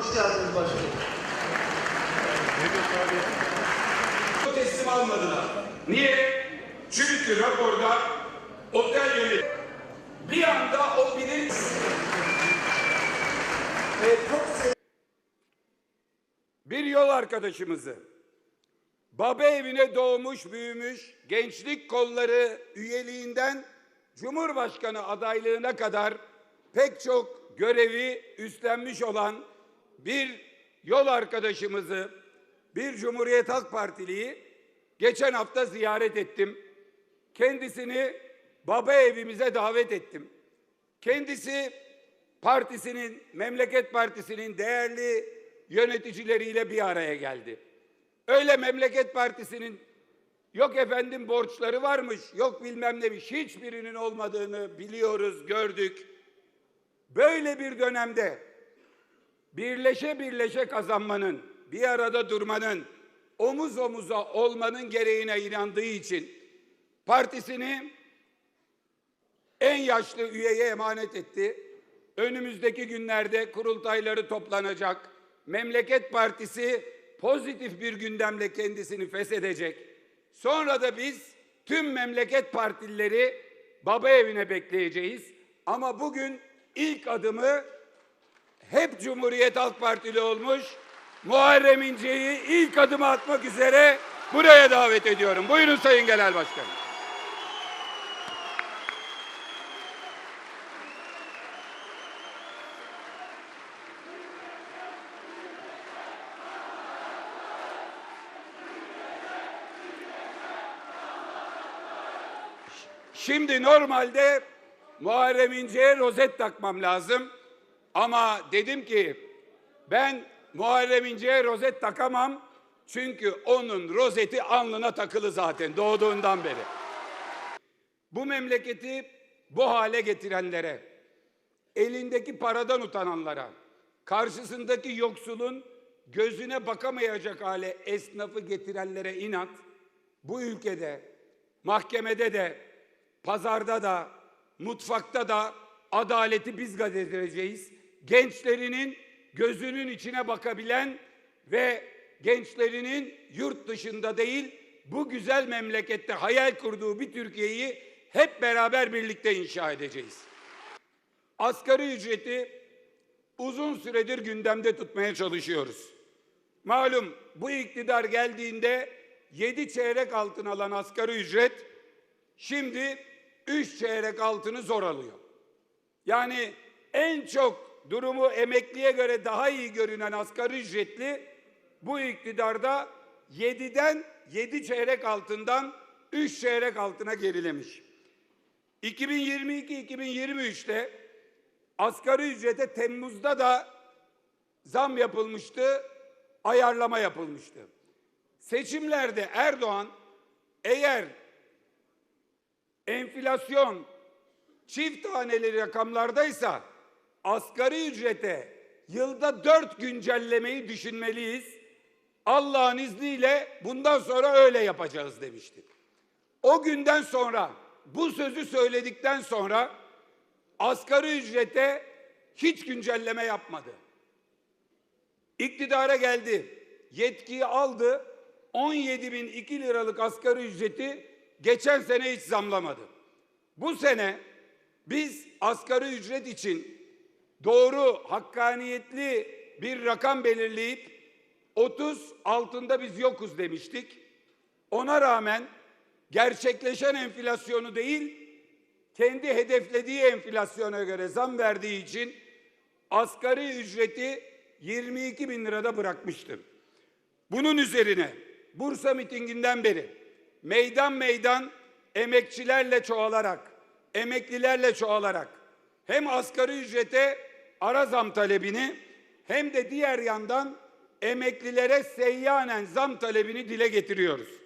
Hoş geldiniz başkanım. teslim almadılar. Niye? Çünkü raporda otel yönetimi bir anda o bilir sev- bir yol arkadaşımızı baba evine doğmuş büyümüş gençlik kolları üyeliğinden Cumhurbaşkanı adaylığına kadar pek çok görevi üstlenmiş olan bir yol arkadaşımızı bir Cumhuriyet Halk Partiliyi geçen hafta ziyaret ettim. Kendisini baba evimize davet ettim. Kendisi partisinin, Memleket Partisi'nin değerli yöneticileriyle bir araya geldi. Öyle Memleket Partisi'nin yok efendim borçları varmış, yok bilmem neymiş, hiçbirinin olmadığını biliyoruz, gördük. Böyle bir dönemde birleşe birleşe kazanmanın, bir arada durmanın, omuz omuza olmanın gereğine inandığı için partisini en yaşlı üyeye emanet etti. Önümüzdeki günlerde kurultayları toplanacak. Memleket Partisi pozitif bir gündemle kendisini feshedecek. Sonra da biz tüm memleket partilileri baba evine bekleyeceğiz. Ama bugün ilk adımı hep Cumhuriyet Halk Partili olmuş Muharrem İnce'yi ilk adımı atmak üzere buraya davet ediyorum. Buyurun Sayın Genel Başkanım. Şimdi normalde Muharrem İnce'ye rozet takmam lazım. Ama dedim ki ben Muharrem İnce'ye rozet takamam. Çünkü onun rozeti alnına takılı zaten doğduğundan beri. Bu memleketi bu hale getirenlere, elindeki paradan utananlara, karşısındaki yoksulun gözüne bakamayacak hale esnafı getirenlere inat, bu ülkede, mahkemede de, pazarda da, mutfakta da adaleti biz getireceğiz. Gençlerinin gözünün içine bakabilen ve gençlerinin yurt dışında değil bu güzel memlekette hayal kurduğu bir Türkiye'yi hep beraber birlikte inşa edeceğiz. Asgari ücreti uzun süredir gündemde tutmaya çalışıyoruz. Malum bu iktidar geldiğinde 7 çeyrek altın alan asgari ücret şimdi 3 çeyrek altını zor alıyor. Yani en çok durumu emekliye göre daha iyi görünen asgari ücretli bu iktidarda 7'den 7 çeyrek altından 3 çeyrek altına gerilemiş. 2022-2023'te asgari ücrete Temmuz'da da zam yapılmıştı, ayarlama yapılmıştı. Seçimlerde Erdoğan eğer enflasyon çift taneli rakamlardaysa asgari ücrete yılda dört güncellemeyi düşünmeliyiz. Allah'ın izniyle bundan sonra öyle yapacağız demişti. O günden sonra bu sözü söyledikten sonra asgari ücrete hiç güncelleme yapmadı. İktidara geldi. Yetkiyi aldı. 17.002 liralık asgari ücreti geçen sene hiç zamlamadı. Bu sene biz asgari ücret için doğru, hakkaniyetli bir rakam belirleyip 30 altında biz yokuz demiştik. Ona rağmen gerçekleşen enflasyonu değil, kendi hedeflediği enflasyona göre zam verdiği için asgari ücreti 22 bin lirada bırakmıştır. Bunun üzerine Bursa mitinginden beri meydan meydan emekçilerle çoğalarak, emeklilerle çoğalarak hem asgari ücrete ara zam talebini hem de diğer yandan emeklilere seyyanen zam talebini dile getiriyoruz.